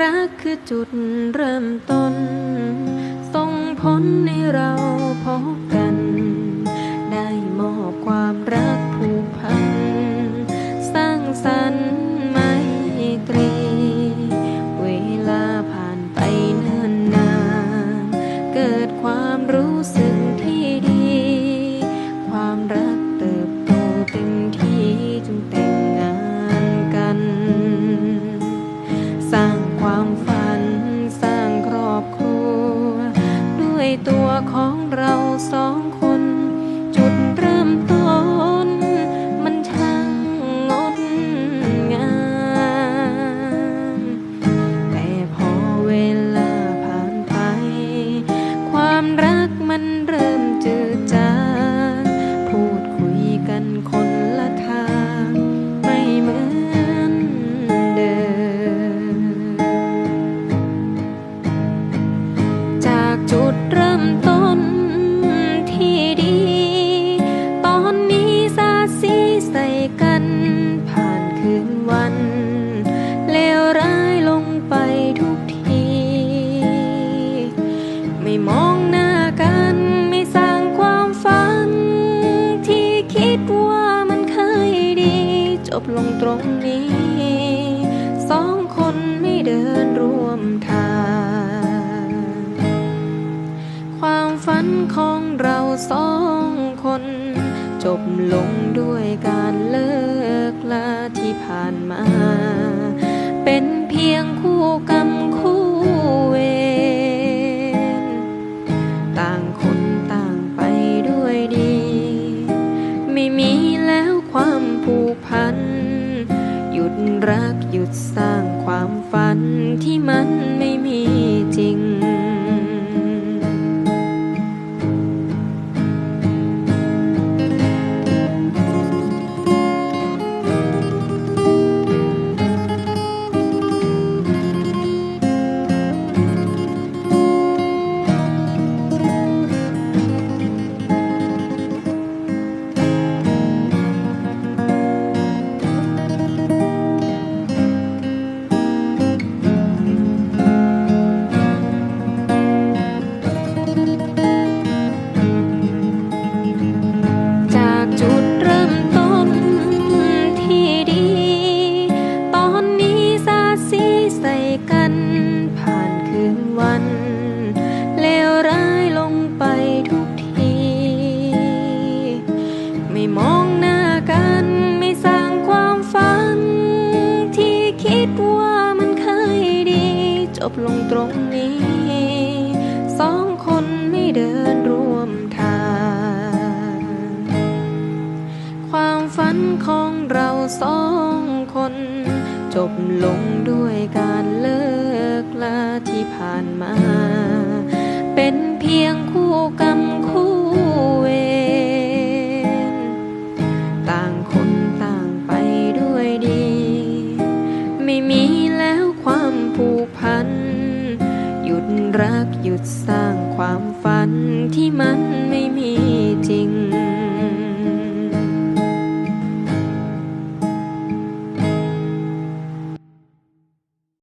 รักคือจุดเริ่มต้น ส่งผลให้เราพบกัน ได้มอบความรัก สองคน ฝันของเราสองคน จบลงด้วยการเลิกลาที่ผ่านมา เป็นเพียงคู่กรรมคู่เวรต่างคนต่างไปด้วยดี ไม่มีแล้วความผูกพัน หยุดรักหยุดสร้างความฝันที่มันไม่มีจริง ลงตรงนี้ สองคนไม่เดินร่วมทาง ความฝันของเราสองคน จบลงด้วยการเลิกลาที่ผ่านมา เป็นเพียงคู่กรรม รักหยุดสร้างความฝันที่มันไม่มี